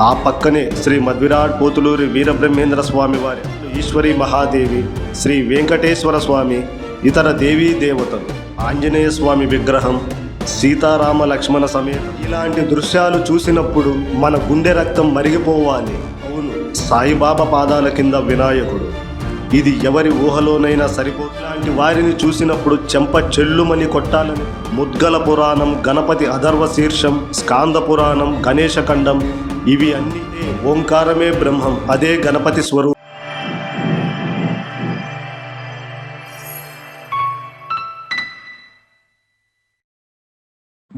ఆ పక్కనే శ్రీ మధ్విరాట్ పోతులూరి వీరబ్రహ్మేంద్ర స్వామి వారి ఈశ్వరి మహాదేవి శ్రీ వెంకటేశ్వర స్వామి ఇతర దేవీ దేవతలు ఆంజనేయ స్వామి విగ్రహం సీతారామ లక్ష్మణ సమేత ఇలాంటి దృశ్యాలు చూసినప్పుడు మన గుండె రక్తం మరిగిపోవాలి. అవును సాయిబాబా పాదాల కింద వినాయకుడు. ఇది ఎవరి ఊహలోనైనా సరిపోదు. ఇలాంటి వారిని చూసినప్పుడు చెంప చెల్లుమని కొట్టాలని ముద్గల పురాణం గణపతి అధర్వ శీర్షం స్కాంద పురాణం గణేశఖండం ఇవి అన్ని ఓంకారమే బ్రహ్మం అదే గణపతి స్వరూపం.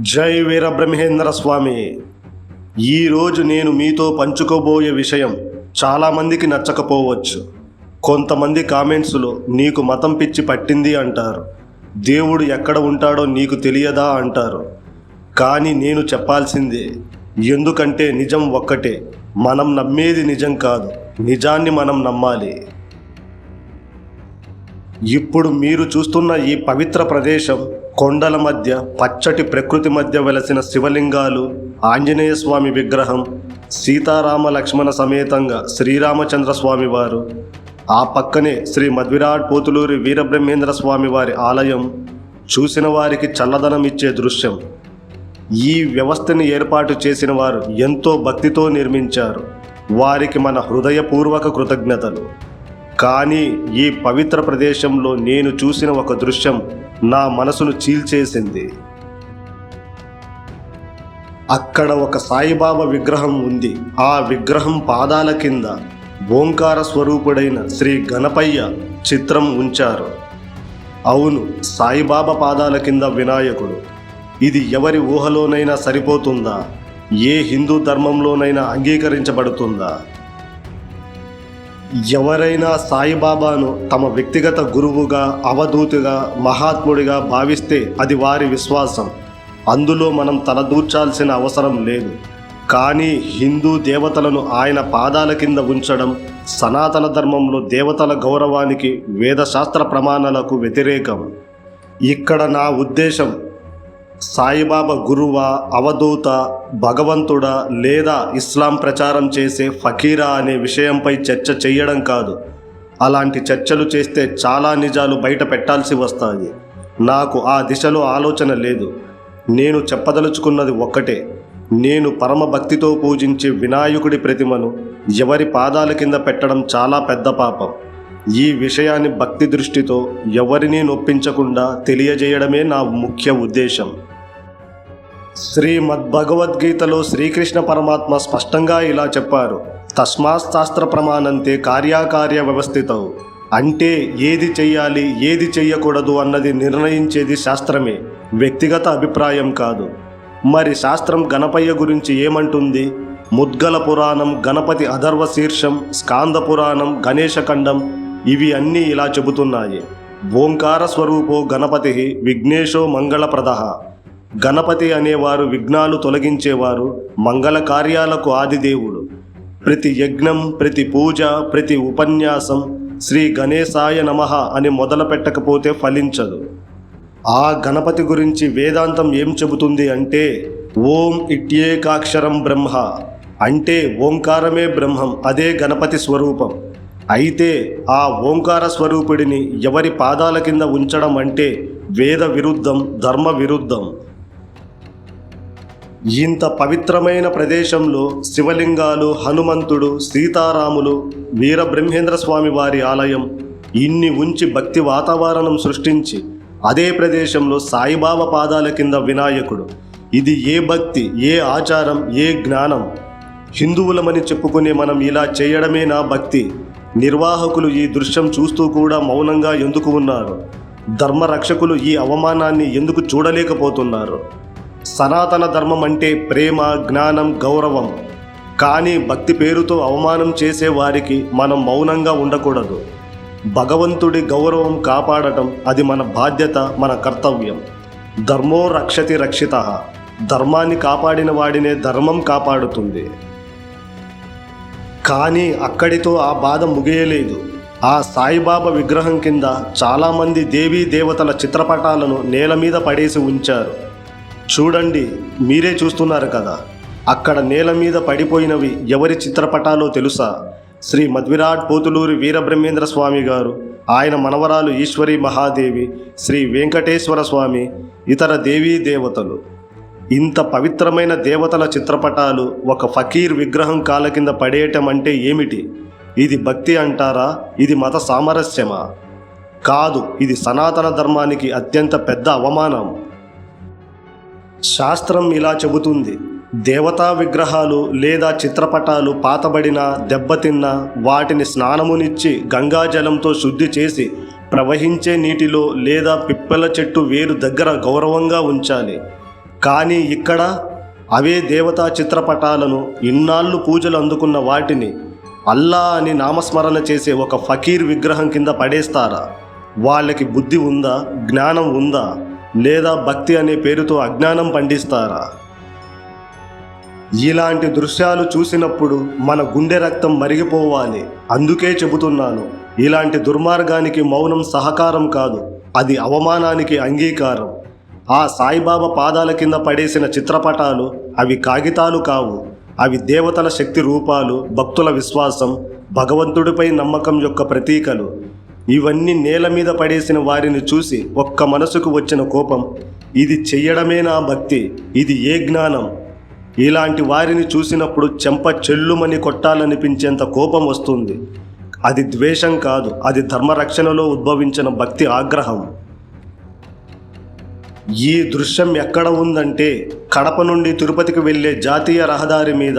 జై వీరబ్రహ్మేంద్ర స్వామి. ఈరోజు నేను మీతో పంచుకోబోయే విషయం చాలామందికి నచ్చకపోవచ్చు. కొంతమంది కామెంట్స్లో నీకు మతం పిచ్చి పట్టింది అంటారు. దేవుడు ఎక్కడ ఉంటాడో నీకు తెలియదా అంటారు. కానీ నేను చెప్పాల్సిందే ఎందుకంటే నిజం ఒక్కటే మనం నమ్మేది నిజం కాదు నిజాన్ని మనం నమ్మాలి. ఇప్పుడు మీరు చూస్తున్న ఈ పవిత్ర ప్రదేశం కొండల మధ్య పచ్చటి ప్రకృతి మధ్య వెలసిన శివలింగాలు ఆంజనేయ స్వామి విగ్రహం సీతారామ లక్ష్మణ సమేతంగా శ్రీరామచంద్ర స్వామి వారు ఆ పక్కనే శ్రీ మధ్విరాట్ పోతులూరి వీరబ్రహ్మేంద్ర స్వామి వారి ఆలయం చూసిన వారికి చల్లదనం ఇచ్చే దృశ్యం. ఈ వ్యవస్థని ఏర్పాటు చేసిన వారు ఎంతో భక్తితో నిర్మించారు. వారికి మన హృదయపూర్వక కృతజ్ఞతలు. కానీ ఈ పవిత్ర ప్రదేశంలో నేను చూసిన ఒక దృశ్యం నా మనసును చీల్చేసింది. అక్కడ ఒక సాయిబాబా విగ్రహం ఉంది. ఆ విగ్రహం పాదాల కింద ఓంకార స్వరూపుడైన శ్రీ గణపయ్య చిత్రం ఉంచారు. అవును సాయిబాబా పాదాల కింద వినాయకుడు. ఇది ఎవరి ఊహలోనైనా సరిపోతుందా? ఏ హిందూ ధర్మంలోనైనా అంగీకరించబడుతుందా? ఎవరైనా సాయిబాబాను తమ వ్యక్తిగత గురువుగా అవధూతిగా మహాత్ముడిగా భావిస్తే అది వారి విశ్వాసం. అందులో మనం తలదూర్చాల్సిన అవసరం లేదు. కానీ హిందూ దేవతలను ఆయన పాదాల కింద ఉంచడం సనాతన ధర్మంలో దేవతల గౌరవానికి వేదశాస్త్ర ప్రమాణాలకు వ్యతిరేకం. ఇక్కడ నా ఉద్దేశం సాయిబాబా గురువా అవధూత భగవంతుడా లేదా ఇస్లాం ప్రచారం చేసే ఫకీరా అనే విషయంపై చర్చ చేయడం కాదు. అలాంటి చర్చలు చేస్తే చాలా నిజాలు బయట పెట్టాల్సి వస్తాయి. నాకు ఆ దిశలో ఆలోచన లేదు. నేను చెప్పదలుచుకున్నది ఒక్కటే. నేను పరమ భక్తితో పూజించే వినాయకుడి ప్రతిమను ఎవరి పాదాల కింద పెట్టడం చాలా పెద్ద పాపం. ఈ విషయాన్ని భక్తి దృష్టితో ఎవరినీ నొప్పించకుండా తెలియజేయడమే నా ముఖ్య ఉద్దేశం. శ్రీమద్ భగవద్గీతలో శ్రీకృష్ణ పరమాత్మ స్పష్టంగా ఇలా చెప్పారు. తస్మాత్ శాస్త్ర ప్రమాణంతే కార్యాకార్య వ్యవస్థితవు అంటే ఏది చెయ్యాలి ఏది చెయ్యకూడదు అన్నది నిర్ణయించేది శాస్త్రమే. వ్యక్తిగత అభిప్రాయం కాదు. మరి శాస్త్రం గణపయ్య గురించి ఏమంటుంది? ముద్గల పురాణం గణపతి అధర్వ శీర్షం స్కాంద పురాణం గణేశఖండం ఇవి అన్నీ ఇలా చెబుతున్నాయి. ఓంకార స్వరూపో గణపతి విఘ్నేశో మంగళప్రద. గణపతి అనేవారు విఘ్నాలు తొలగించేవారు మంగళ కార్యాలకు ఆదిదేవుడు ప్రతి యజ్ఞం ప్రతి పూజ ప్రతి ఉపన్యాసం శ్రీ గణేశాయ నమః అని మొదలు పెట్టకపోతే ఫలించదు. ఆ గణపతి గురించి వేదాంతం ఏం చెబుతుంది అంటే ఓం ఇట్యేకాక్షరం బ్రహ్మ. అంటే ఓంకారమే బ్రహ్మం అదే గణపతి స్వరూపం. అయితే ఆ ఓంకార స్వరూపుడిని ఎవరి పాదాల కింద ఉంచడం అంటే వేద విరుద్ధం ధర్మ విరుద్ధం. ఇంత పవిత్రమైన ప్రదేశంలో శివలింగాలు హనుమంతుడు సీతారాములు వీరబ్రహ్మేంద్ర స్వామి వారి ఆలయం ఇన్ని ఉంచి భక్తి వాతావరణం సృష్టించి అదే ప్రదేశంలో సాయిబాబా పాదాల కింద వినాయకుడు. ఇది ఏ భక్తి ఏ ఆచారం ఏ జ్ఞానం? హిందువులమని చెప్పుకునే మనం ఇలా చేయడమే నా భక్తి? నిర్వాహకులు ఈ దృశ్యం చూస్తూ కూడా మౌనంగా ఎందుకు ఉన్నారు? ధర్మ రక్షకులు ఈ అవమానాన్ని ఎందుకు చూడలేకపోతున్నారు? సనాతన ధర్మం అంటే ప్రేమ జ్ఞానం గౌరవం. కానీ భక్తి పేరుతో అవమానం చేసే వారికి మనం మౌనంగా ఉండకూడదు. భగవంతుడి గౌరవం కాపాడటం అది మన బాధ్యత మన కర్తవ్యం. ధర్మో రక్షతి రక్షిత ధర్మాన్ని కాపాడిన వాడినే ధర్మం కాపాడుతుంది. కానీ అక్కడితో ఆ బాధ ముగియలేదు. ఆ సాయిబాబా విగ్రహం కింద చాలామంది దేవీ దేవతల చిత్రపటాలను నేల మీద పడేసి ఉంచారు. చూడండి మీరే చూస్తున్నారు కదా. అక్కడ నేల మీద పడిపోయినవి ఎవరి చిత్రపటాలో తెలుసా? శ్రీ మధ్విరాట్ పోతులూరి వీరబ్రహ్మేంద్ర స్వామి గారు ఆయన మనవరాలు ఈశ్వరి మహాదేవి శ్రీ వెంకటేశ్వర స్వామి ఇతర దేవీ దేవతలు. ఇంత పవిత్రమైన దేవతల చిత్రపటాలు ఒక ఫకీర్ విగ్రహం కాల కింద పడేయటం అంటే ఏమిటి? ఇది భక్తి అంటారా? ఇది మత సామరస్యమా? కాదు ఇది సనాతన ధర్మానికి అత్యంత పెద్ద అవమానం. శాస్త్రం ఇలా చెబుతుంది. దేవతా విగ్రహాలు లేదా చిత్రపటాలు పాతబడిన దెబ్బతిన్న వాటిని స్నానమునిచ్చి గంగాజలంతో శుద్ధి చేసి ప్రవహించే నీటిలో లేదా పిప్పల చెట్టు వేరు దగ్గర గౌరవంగా ఉంచాలి. కానీ ఇక్కడ అవే దేవతా చిత్రపటాలను ఇన్నాళ్ళు పూజలు అందుకున్న వాటిని అల్లా అని నామస్మరణ చేసే ఒక ఫకీర్ విగ్రహం కింద పడేస్తారా? వాళ్ళకి బుద్ధి ఉందా? జ్ఞానం ఉందా? లేదా భక్తి అనే పేరుతో అజ్ఞానం పండిస్తారా? ఇలాంటి దృశ్యాలు చూసినప్పుడు మన గుండె రక్తం మరిగిపోవాలి. అందుకే చెబుతున్నాను ఇలాంటి దుర్మార్గానికి మౌనం సహకారం కాదు అది అవమానానికి అంగీకారం. ఆ సాయిబాబా పాదాల కింద పడేసిన చిత్రపటాలు అవి కాగితాలు కావు. అవి దేవతల శక్తి రూపాలు భక్తుల విశ్వాసం భగవంతుడిపై నమ్మకం యొక్క ప్రతీకలు. ఇవన్నీ నేల మీద పడేసిన వారిని చూసి ఒక్క మనసుకు వచ్చిన కోపం ఇది చెయ్యడమేనా భక్తి? ఇది ఏ జ్ఞానం? ఇలాంటి వారిని చూసినప్పుడు చెంప చెల్లుమని కొట్టాలనిపించేంత కోపం వస్తుంది. అది ద్వేషం కాదు అది ధర్మరక్షణలో ఉద్భవించిన భక్తి ఆగ్రహం. ఈ దృశ్యం ఎక్కడ ఉందంటే కడప నుండి తిరుపతికి వెళ్ళే జాతీయ రహదారి మీద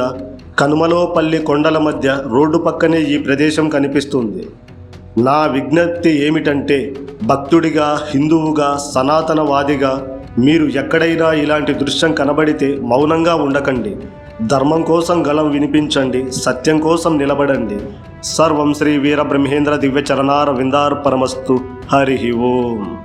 కనుమలోపల్లి కొండల మధ్య రోడ్డు పక్కనే ఈ ప్రదేశం కనిపిస్తుంది. నా విజ్ఞప్తి ఏమిటంటే భక్తుడిగా హిందువుగా సనాతనవాదిగా మీరు ఎక్కడైనా ఇలాంటి దృశ్యం కనబడితే మౌనంగా ఉండకండి. ధర్మం కోసం గళం వినిపించండి సత్యం కోసం నిలబడండి. సర్వం శ్రీ వీరబ్రహ్మేంద్ర దివ్య చరణార విందార్ పరమస్తు. హరి ఓం.